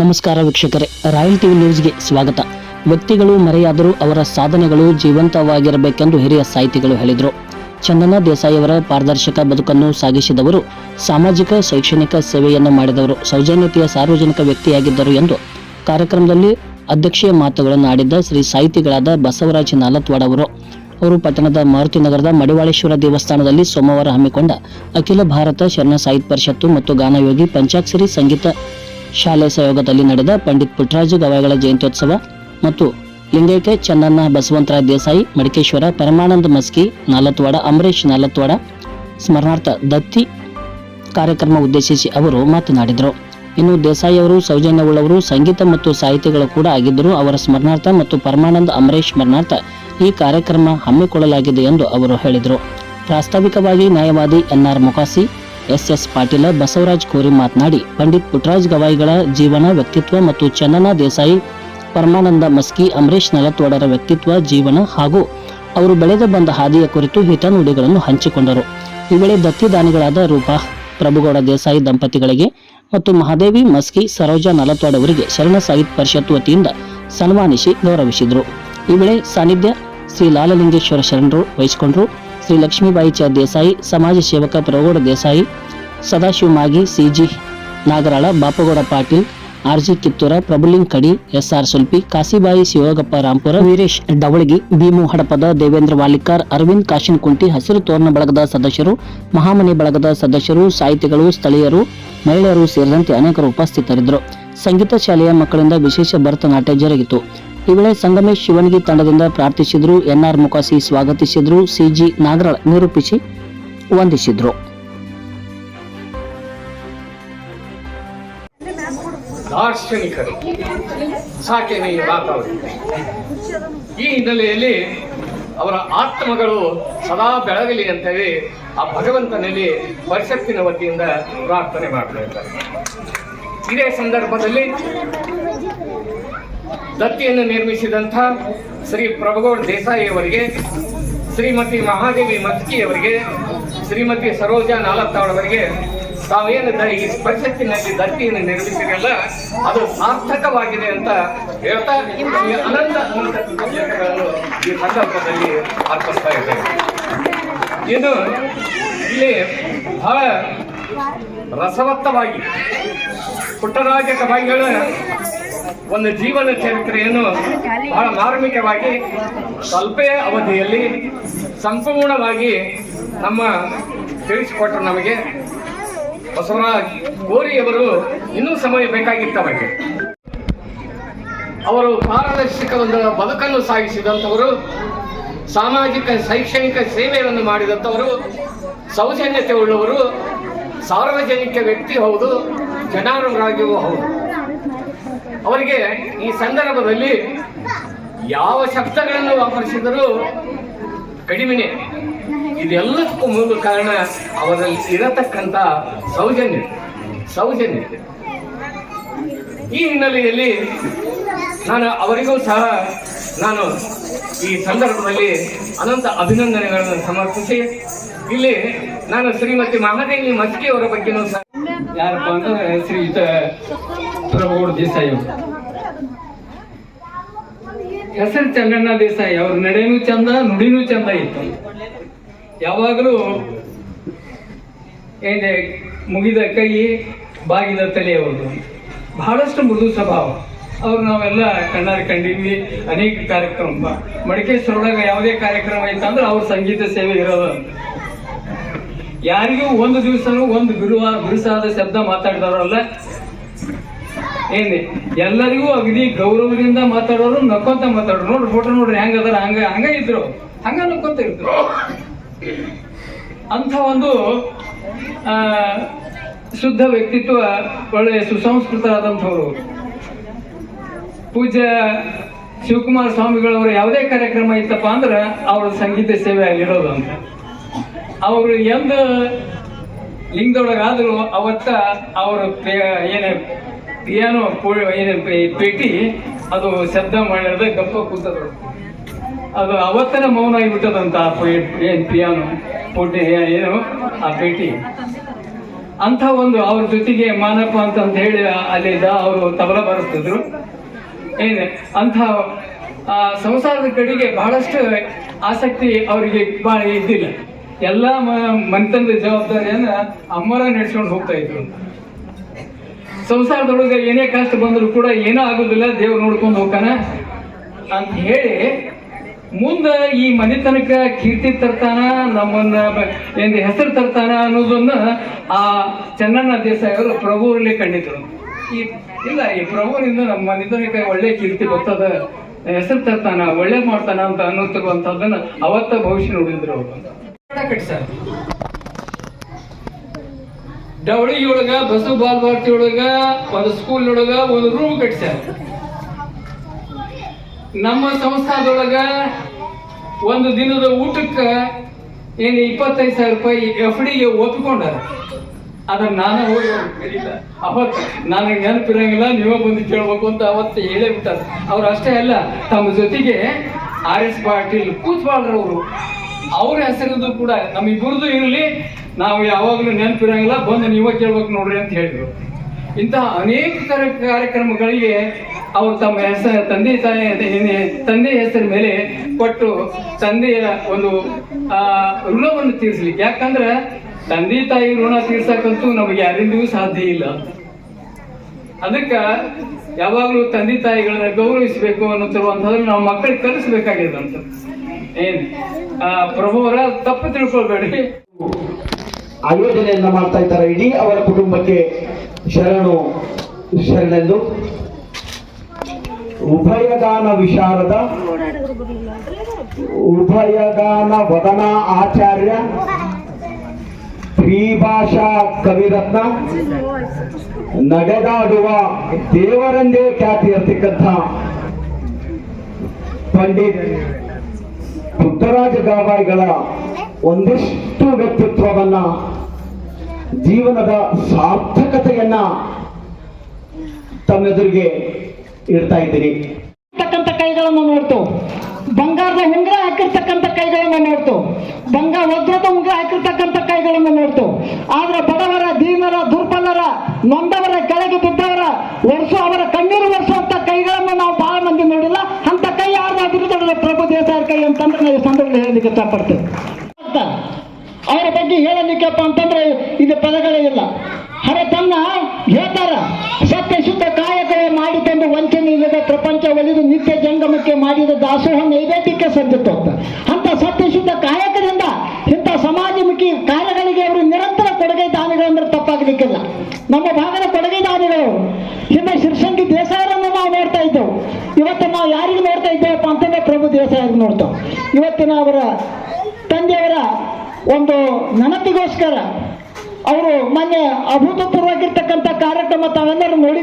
ನಮಸ್ಕಾರ ವೀಕ್ಷಕರೇ, royal TV ನ್ಯೂಸ್ಗೆ ಸ್ವಾಗತ. ವ್ಯಕ್ತಿಗಳು ಮರೆಯಾದರೂ ಅವರ ಸಾಧನೆಗಳು ಜೀವಂತವಾಗಿರಬೇಕೆಂದು ಹಿರಿಯ ಸಾಹಿತಿಗಳು ಹೇಳಿದರು. ಚಂದನ ದೇಸಾಯಿಯವರ ಪಾರದರ್ಶಕ ಬದುಕನ್ನು ಸಾಗಿಸಿದವರು, ಸಾಮಾಜಿಕ, ಶೈಕ್ಷಣಿಕ ಸೇವೆಯನ್ನು ಮಾಡಿದವರು, ಸೌಜನ್ಯತೆಯ ಸಾರ್ವಜನಿಕ ವ್ಯಕ್ತಿಯಾಗಿದ್ದರು ಎಂದು ಕಾರ್ಯಕ್ರಮದಲ್ಲಿ ಅಧ್ಯಕ್ಷೀಯ ಮಾತುಗಳನ್ನು ಆಡಿದ್ದ ಶ್ರೀ ಸಾಹಿತಿಗಳಾದ ಬಸವರಾಜ ನಾಲತ್ವಾಡ್ ಅವರು. ಅವರು ಪಟ್ಟಣದ ಮಾರುತಿ ನಗರದ ಮಡಿವಾಳೇಶ್ವರ ದೇವಸ್ಥಾನದಲ್ಲಿ ಸೋಮವಾರ ಹಮ್ಮಿಕೊಂಡ ಅಖಿಲ ಭಾರತ ಶರಣ ಸಾಹಿತ್ಯ ಪರಿಷತ್ತು ಮತ್ತು ಗಾನಯೋಗಿ ಪಂಚಾಕ್ಷರಿ ಸಂಗೀತ ಶಾಲೆ ಸಹಯೋಗದಲ್ಲಿ ನಡೆದ ಪಂಡಿತ್ ಪುಟ್ಟರಾಜು ಗವಾಯಿಗಳ ಜಯಂತ್ಯೋತ್ಸವ ಮತ್ತು ಲಿಂಗೈಕ್ಯ ಚನ್ನಣ್ಣ ಬಸವಂತರಾಯ ದೇಸಾಯಿ, ಮಡಿಕೇಶ್ವರ ಪರಮಾನಂದ ಮಸ್ಕಿ, ನಾಲತ್ವಾಡ ಅಮರೇಶ್ ನಾಲತ್ವಾಡ, ಸ್ಮರಣಾರ್ಥ ದತ್ತಿ ಕಾರ್ಯಕ್ರಮ ಉದ್ದೇಶಿಸಿ ಅವರು ಮಾತನಾಡಿದರು. ಇನ್ನು ದೇಸಾಯಿ ಅವರು ಸೌಜನ್ಯವುಳ್ಳವರು, ಸಂಗೀತ ಮತ್ತು ಸಾಹಿತಿಗಳು ಕೂಡ ಆಗಿದ್ದರು ಅವರ ಸ್ಮರಣಾರ್ಥ ಮತ್ತು ಪರಮಾನಂದ ಅಮರೇಶ್ ಸ್ಮರಣಾರ್ಥ ಈ ಕಾರ್ಯಕ್ರಮ ಹಮ್ಮಿಕೊಳ್ಳಲಾಗಿದೆ ಎಂದು ಅವರು ಹೇಳಿದರು. ಪ್ರಾಸ್ತಾವಿಕವಾಗಿ ನ್ಯಾಯವಾದಿ NR Mukhasi S S Patil Basavaraj Kori ಮಾತನಾಡಿ, ಪಂಡಿತ್ ಪುಟ್ಟರಾಜ್ ಗವಾಯಿಗಳ ಜೀವನ, ವ್ಯಕ್ತಿತ್ವ ಮತ್ತು ಚಂದನ ದೇಸಾಯಿ ಪರಮಾನಂದ ಮಸ್ಕಿ ಅಂಬರೀಶ್ ನಲತ್ವಾಡರ ವ್ಯಕ್ತಿತ್ವ, ಜೀವನ ಹಾಗೂ ಅವರು ಬೆಳೆದು ಬಂದ ಹಾದಿಯ ಕುರಿತು ಹಿತನುಡಿಗಳನ್ನು ಹಂಚಿಕೊಂಡರು. ಈ ವೇಳೆ ದತ್ತಿದಾನಿಗಳಾದ ರೂಪಾ, ಪ್ರಭುಗೌಡ ದೇಸಾಯಿ ದಂಪತಿಗಳಿಗೆ ಮತ್ತು ಮಹಾದೇವಿ ಮಸ್ಕಿ, ಸರೋಜಾ ನಲತ್ವಾಡ್ ಅವರಿಗೆ ಶರಣ ಸಾಹಿತ್ಯ ಪರಿಷತ್ ವತಿಯಿಂದ ಸನ್ಮಾನಿಸಿ ಗೌರವಿಸಿದರು. ಈ ವೇಳೆ ಸಾನ್ನಿಧ್ಯ ಶ್ರೀ ಲಾಲಲಿಂಗೇಶ್ವರ ಶರಣರು ವಹಿಸಿಕೊಂಡರು. ಶ್ರೀ ಚ ದೇಸಾಯಿ, ಸಮಾಜ ಸೇವಕ Prabhugouda Desai Sadashiv Magi CG Nagaral, Bapagouda Patil RG Kittur, Prabhuling Kadi SR Sulpi, Kasibai Shivagappa Rampur, Veeresh Davalagi, Bhimu Hadapad, Devendra Walikar, Arvind Kashinkunti ಹಸಿರು ತೋರಣ ಬಳಗದ ಸದಸ್ಯರು, ಮಹಾಮನಿ ಬಳಗದ ಸದಸ್ಯರು, ಸಾಹಿತಿಗಳು, ಸ್ಥಳೀಯರು, ಮಹಿಳೆಯರು ಸೇರಿದಂತೆ ಅನೇಕರು ಉಪಸ್ಥಿತರಿದ್ದರು. ಸಂಗೀತ ಶಾಲೆಯ ಮಕ್ಕಳಿಂದ ವಿಶೇಷ ಭರತನಾಟ್ಯ ಜರುಗಿತು. ಈ ವೇಳೆ ಸಂಗಮೇಶ್ ಶಿವನಿಗೆ ತಂಡದಿಂದ ಪ್ರಾರ್ಥಿಸಿದ್ರು. ಎನ್ಆರ್ ಮುಖಾಸಿ ಸ್ವಾಗತಿಸಿದ್ರು. ಸಿಜಿ ನಾಗರಾಳ್ ನಿರೂಪಿಸಿ ವಂದಿಸಿದ್ರು. ದಾರ್ಶನಿಕರು. ಸಾಕೇನೆ ಈ ಈ ಹಿನ್ನೆಲೆಯಲ್ಲಿ ಅವರ ಆತ್ಮಗಳು ಸದಾ ಬೆಳಗಲಿ ಅಂತ ಹೇಳಿ ಆ ಭಗವಂತನಲ್ಲಿ ಪರಿಷತ್ತಿನ ವತಿಯಿಂದ ಪ್ರಾರ್ಥನೆ ಮಾಡ್ತಾ ಇದ್ದಾರೆ. ಇದೇ ಸಂದರ್ಭದಲ್ಲಿ ದತ್ತಿಯನ್ನು ನಿರ್ಮಿಸಿದಂಥ ಶ್ರೀ ಪ್ರಭುಗೌಡ ದೇಸಾಯಿ ಅವರಿಗೆ ಶ್ರೀಮತಿ ಮಹಾದೇವಿ ಮಸ್ಕಿ ಅವರಿಗೆ ಶ್ರೀಮತಿ ಸರೋಜಾ ನಾಲತ್ತಾಳ್ ಅವರಿಗೆ ತಾವೇನು ಈ ಪರಿಷತ್ತಿನಲ್ಲಿ ದತ್ತಿಯನ್ನು ನಿರ್ಮಿಸಿರಲ್ಲ ಅದು ಸಾರ್ಥಕವಾಗಿದೆ ಅಂತ ಹೇಳ್ತಾ ಅನಂತ ಅನಂತ ಈ ಸಂದರ್ಭದಲ್ಲಿ ಅರ್ಪಿಸ್ತಾ ಇದ್ದೇವೆ ಇನ್ನು ಇಲ್ಲಿ ಬಹಳ ರಸವತ್ತವಾಗಿ ಪುಟ್ಟರಾಜ ಕವಾಯಿಗಳ ಒಂದು ಜೀವನ ಚರಿತ್ರೆಯನ್ನು ಬಹಳ ಮಾರ್ಮಿಕವಾಗಿ ಸ್ವಲ್ಪ ಅವಧಿಯಲ್ಲಿ ಸಂಪೂರ್ಣವಾಗಿ ನಮ್ಮ ತಿಳಿಸಿಕೊಟ್ರು ನಮಗೆ. ಬಸವರಾಜ್ ಗೋರಿಯವರು ಇನ್ನೂ ಸಮಯ ಬೇಕಾಗಿತ್ತು ಅವರಿಗೆ. ಅವರು ಪಾರದರ್ಶಕ ಒಂದು ಬದುಕನ್ನು ಸಾಗಿಸಿದಂಥವರು, ಸಾಮಾಜಿಕ ಶೈಕ್ಷಣಿಕ ಸೇವೆಯನ್ನು ಮಾಡಿದಂಥವರು ಸೌಜನ್ಯತೆ ಉಳ್ಳವರು ಸಾರ್ವಜನಿಕ ವ್ಯಕ್ತಿ ಹೌದು ಜನಾನುರಾಗಿಯೂ ಹೌದು. ಅವರಿಗೆ ಈ ಸಂದರ್ಭದಲ್ಲಿ ಯಾವ ಶಬ್ದಗಳನ್ನು ವಾಪರಿಸಿದರೂ ಕಡಿಮೆನೆ. ಇದೆಲ್ಲದಕ್ಕೂ ಮೂಲ ಕಾರಣ ಅವರಲ್ಲಿ ಇರತಕ್ಕಂಥ ಸೌಜನ್ಯ. ಸೌಜನ್ಯತೆ ಈ ಹಿನ್ನೆಲೆಯಲ್ಲಿ ನಾನು ಅವರಿಗೂ ಸಹ ನಾನು ಈ ಸಂದರ್ಭದಲ್ಲಿ ಅನಂತ ಅಭಿನಂದನೆಗಳನ್ನು ಸಮರ್ಪಿಸಿ, ಇಲ್ಲಿ ನಾನು ಶ್ರೀಮತಿ ಮಹಾದೇವಿ ಮಸ್ಕಿ ಅವರ ಬಗ್ಗೆನೂ ಸಹ ಯಾರಪ್ಪ ಅಂದ್ರೆ ಶ್ರೀಯುತ ದೇಸಾಯಿ ಅವರು. ಹೆಸರು ಚಂಗಣ್ಣ ದೇಸಾಯಿ ಅವ್ರ ನಡೆನೂ ಚಂದ ನುಡಿನೂ ಚಂದ ಇತ್ತು. ಯಾವಾಗಲೂ ಏನೇ ಮುಗಿದ ಕೈ ಬಾಗಿದ ತಲೆ ಅವರು ಬಹಳಷ್ಟು ಮೃದು ಸ್ವಭಾವ. ಅವ್ರು ನಾವೆಲ್ಲ ಕಣ್ಣಾರೆ ಕಂಡಿದ್ವಿ ಅನೇಕ ಕಾರ್ಯಕ್ರಮ. ಮಡಿಕೇಶ್ವರೊಳಗೆ ಯಾವುದೇ ಕಾರ್ಯಕ್ರಮ ಇತ್ತಂದ್ರೆ ಅವ್ರ ಸಂಗೀತ ಸೇವೆ ಇರೋದು ಯಾರಿಗೂ ಒಂದು ದಿವಸನೂ ಒಂದು ಬಿರುವ ಬಿರುಸಾದ ಶಬ್ದ ಮಾತಾಡಿದವರಲ್ಲ ಏನಿ ಎಲ್ಲರಿಗೂ ಅಗದಿ ಗೌರವದಿಂದ ಮಾತಾಡೋರು ನಕ್ಕೊಂತ ಮಾತಾಡೋರು. ನೋಡ್ರಿ ಫೋಟೋ ನೋಡ್ರಿ, ಹೆಂಗ ಅದಾರ, ಹಂಗ ಹಂಗ ಇದ್ರು. ಹಂಗ ನಕ್ಕೊಂತ ಇದ್ರು. ಅಂಥ ಒಂದು ಶುದ್ಧ ವ್ಯಕ್ತಿತ್ವ ಒಳ್ಳೆ ಸುಸಂಸ್ಕೃತರಾದಂಥವ್ರು. ಪೂಜ್ಯ ಶಿವಕುಮಾರ ಸ್ವಾಮಿಗಳವರು ಯಾವುದೇ ಕಾರ್ಯಕ್ರಮ ಇತ್ತಪ್ಪ ಅಂದ್ರೆ ಅವ್ರ ಸಂಗೀತ ಸೇವೆ ಆಗಿರೋದು ಅಂತ. ಅವರು ಎಂದ ಲಿಂಗದೊಳಗಾದ್ರು ಅವತ್ತ ಅವರು ಏನ ಪಿಯಾನೋ ಏನ ಪೇ- ಪೇಟಿ ಅದು ಶಬ್ದ ಮಾಡಿರದ ಗಪ್ಪ ಕೂತದ್ರು ಅದು ಅವತ್ತನ ಮೌನ ಆಗಿಬಿಟ್ಟದಂತ ಆ ಏನ್ ಪಿಯಾನೋ ಪೋಟಿ ಏನು ಆ ಪೇಟಿ ಅಂಥ ಒಂದು ಅವ್ರ ಜೊತೆಗೆ ಮಾನಪ್ಪ ಅಂತ ಅಂತ ಹೇಳಿ ಅಲ್ಲಿದ್ದ ಅವರು ತಬಲ ಬರುತ್ತಿದ್ರು ಏನೇ ಅಂಥ ಆ, ಸಂಸಾರದ ಕಡೆಗೆ ಬಹಳಷ್ಟು ಆಸಕ್ತಿ ಅವರಿಗೆ ಬಹಳ ಇದ್ದಿಲ್ಲ. ಎಲ್ಲ ಮನೆತನದ ಜವಾಬ್ದಾರಿಯನ್ನ ಅಮ್ಮರ ನಡ್ಸ್ಕೊಂಡು ಹೋಗ್ತಾ ಇದ್ರು. ಸಂಸಾರದೊಳಗೆ ಏನೇ ಕಷ್ಟ ಬಂದರೂ ಕೂಡ ಏನೂ ಆಗೋದಿಲ್ಲ, ದೇವ್ರು ನೋಡ್ಕೊಂಡು ಹೋಗ್ತಾನ. ಅಂತ ಹೇಳಿ ಮುಂದೆ ಈ ಮನೆತನಕ ಕೀರ್ತಿ ತರ್ತಾನ, ನಮ್ಮನ್ನ ಏನ್ ಹೆಸರು ತರ್ತಾನ ಅನ್ನೋದನ್ನ ಆ ಚೆನ್ನಣ್ಣ ದೇಸಾಯಿ ಅವರು ಪ್ರಭುವರಲ್ಲಿ ಕಂಡಿದ್ರು. ಈ ಇಲ್ಲ, ಈ ಪ್ರಭುವಿನಿಂದ ನಮ್ಮ ಮನೆತನಕ್ಕೆ ಒಳ್ಳೆ ಕೀರ್ತಿ ಬರ್ತದ, ಹೆಸರು ತರ್ತಾನ ಒಳ್ಳೆ ಮಾಡ್ತಾನ ಅಂತ ಅನ್ನೋತಿರುವಂತದ್ದನ್ನ ಅವತ್ತ ಭವಿಷ್ಯ ನೋಡಿದ್ರು ಅವರು. ಡವಳಿ ಒಳಗ ಬಸವ ಬಾಲಭಾರತಿ ಒಳಗ ಒಂದು ಸ್ಕೂಲ್ ಒಳಗ ಒಂದು ರೂಮ್ ಕಟ್ಸ್ಯಾರ. ನಮ್ಮ ಸಂಸ್ಥಾದೊಳಗ ಒಂದು ದಿನದ ಊಟಕ್ಕ ಏನು ಇಪ್ಪತ್ತೈದು ಸಾವಿರ ರೂಪಾಯಿ ಎಫ್ ಡಿಗೆ ಒಪ್ಪಿಕೊಂಡಾರ. ಅದನ್ನ ನಾನು ಹೋಗಿ ಕರೀಲ ಅವತ್ತು ನನಗೆ ನೆನಪಿರಂಗಿಲ್ಲ ನೀವೇ ಬಂದು ಕೇಳ್ಬೇಕು ಅಂತ ಅವತ್ತು ಹೇಳೇ ಬಿಟ್ಟಾರ. ಅವ್ರು ಅಷ್ಟೇ ಅಲ್ಲ, ತಮ್ಮ ಜೊತೆಗೆ ಆರ್ ಎಸ್ ಪಾಟೀಲ್ ಕೂತ್ಬಾಳ್ರವರು. ಅವ್ರ ಹೆಸರಿದ್ದು ಕೂಡ ನಮಗೆ ಗುರುದು ಇರಲಿ ನಾವು ಯಾವಾಗಲೂ ನೆನಪಿರಂಗಿಲ್ಲ, ಬಂದು ನೀವೇ ಕೇಳ್ಬೇಕು ನೋಡ್ರಿ ಅಂತ ಹೇಳಿದ್ರು. ಇಂತಹ ಅನೇಕ ಕಾರ- ಕಾರ್ಯಕ್ರಮಗಳಿಗೆ ಅವರು ತಮ್ಮ ಹೆಸರು, ತಂದೆ, ತಾಯಿ ತಂದೆ ಹೆಸರ ಮೇಲೆ ಕೊಟ್ಟು ತಂದೆಯ ಒಂದು ಋಣವನ್ನು ತೀರಿಸ್ಲಿಕ್ಕೆ. ಯಾಕಂದ್ರೆ ತಂದೆ, ತಾಯಿ ಋಣ ತೀರ್ಸಕ್ಕಂತೂ ನಮಗೆ ಯಾರಿಂದೂ ಸಾಧ್ಯ ಇಲ್ಲ. ಅದಕ್ಕ ಯಾವಾಗಲೂ ತಂದೆ, ತಾಯಿಗಳನ್ನ ಗೌರವಿಸಬೇಕು ಅನ್ನೋತಿರುವಂತಂದ್ರೆ ನಾವು ಮಕ್ಕಳಿಗೆ ಕಲಿಸ್ಬೇಕಾಗಿದೆ ಅಂತ. ಏನ್? ಆ, ಪ್ರಭುವರ ತಪ್ಪು ತಿಳ್ಕೊಳ್ಬೇಡಿ. ಆಯೋಜನೆಯನ್ನ ಮಾಡ್ತಾ ಇದ್ದಾರೆ. ಇಡೀ ಅವರ ಕುಟುಂಬಕ್ಕೆ ಶರಣು, ಶರಣೆಂದು. ಉಭಯಗಾನ ವಿಶಾರದ, ಉಭಯಗಾನ ವದನ ಆಚಾರ್ಯ ಶ್ರೀಭಾಷಾ ಕವಿರತ್ನ, ನಡೆದಾಡುವ ದೇವರಂದೇ ಖ್ಯಾತಿ ಇರ್ತಕ್ಕಂಥ ಪಂಡಿತ್ ಪುಟ್ಟರಾಜ ಗಾಬಾಯಿಗಳ ಒಂದಿಷ್ಟು ವ್ಯಕ್ತಿತ್ವವನ್ನ, ಜೀವನದ ಸಾರ್ಥಕತೆಯನ್ನ ತಮ್ಮೆದುರಿಗೆ ಇಡ್ತಾ ಇದ್ದೀನಿ. ಕೈಗಳನ್ನು ನೋಡ್ತು. ಬಂಗಾರದ ಉಂಗುರ ಹಾಕಿರ್ತಕ್ಕಂಥ ಕೈಗಳನ್ನು ನೋಡ್ತು. ಬಂಗಾರ ವಜ್ರದ ಉಂಗುರ ಹಾಕಿರ್ತಕ್ಕಂಥ ಕೈಗಳನ್ನು ನೋಡ್ತು. ಆದ್ರೆ ಬಡವರ, ದೀನರ, ದುರ್ಬಲರ, ನೊಂದವರ, ಕೆಳಗೆ ಬಿದ್ದವರ, ವರ್ಷ ಅವರ ಕಣ್ಣೀರು ವರ್ಷುವಂತ ಕೈಗಳನ್ನು ನಾವು ಬಹಳ ಮಂದಿ ನೋಡಿಲ್ಲ. ಅಂತ ಕೈ ಯಾರು ಪ್ರಭು ದೇಸಾಯರ ಕೈ ಅಂತಂದ್ರೆ ನಾವು ಸಂದರ್ಭದಲ್ಲಿ ಹೇಳಲಿಕ್ಕೆ ಇಷ್ಟಪಡ್ತೇವೆ. ಹೇಳಲಿಕ್ಕೆಪ್ಪ ಅಂತಂದ್ರೆ ಇದು ಪದಗಳೇ ಇಲ್ಲ. ಹರ ತನ್ನ ಹೇಳ್ತಾರ, ಸತ್ಯ ಶುದ್ಧ ಕಾಯಕವೇ ಮಾಡಿಕೊಂಡು ವಂಚನೆ ಇಲ್ಲದ ಪ್ರಪಂಚ ಒಲಿದು ನಿತ್ಯ ಜಂಗಮಕ್ಕೆ ಮಾಡಿದ ದಾಸೋಹ ನೈವೇದ್ಯಕ್ಕೆ ಸಜ್ಜಿತ್ತು ಅಂತ. ಅಂತ ಸತ್ಯ ಶುದ್ಧ ಕಾಯಕದಿಂದ ಇಂಥ ಸಮಾಜಮುಖಿ ಕಾರ್ಯಗಳಿಗೆ ಅವರು ನಿರಂತರ ಕೊಡುಗೆ ದಾನಿಗಳಂದ್ರೆ ತಪ್ಪಾಗಲಿಕ್ಕಿಲ್ಲ. ನಮ್ಮ ಭಾಗದ ಕೊಡುಗೆ ದಾನಿಗಳು. ಹಿಂದೆ ಶಿರ್ಸಂಗಿ ದೇಸಾಯರನ್ನು ನಾವು ನೋಡ್ತಾ ಇದ್ದೆವು. ಇವತ್ತು ನಾವು ಯಾರಿಗೆ ನೋಡ್ತಾ ಇದ್ದೇವಪ್ಪ ಅಂತಂದ್ರೆ ಪ್ರಭು ದೇಸಾಯರಿಗೆ ನೋಡ್ತೇವೆ. ಇವತ್ತಿನ ಅವರ ಒಂದು ನೆನಪಿಗೋಸ್ಕರ ಅವರು ಮೊನ್ನೆ ಅಭೂತಪೂರ್ವವಾಗಿರ್ತಕ್ಕಂಥ ಕಾರ್ಯಕ್ರಮ ತಾವೆಲ್ಲರೂ ನೋಡಿ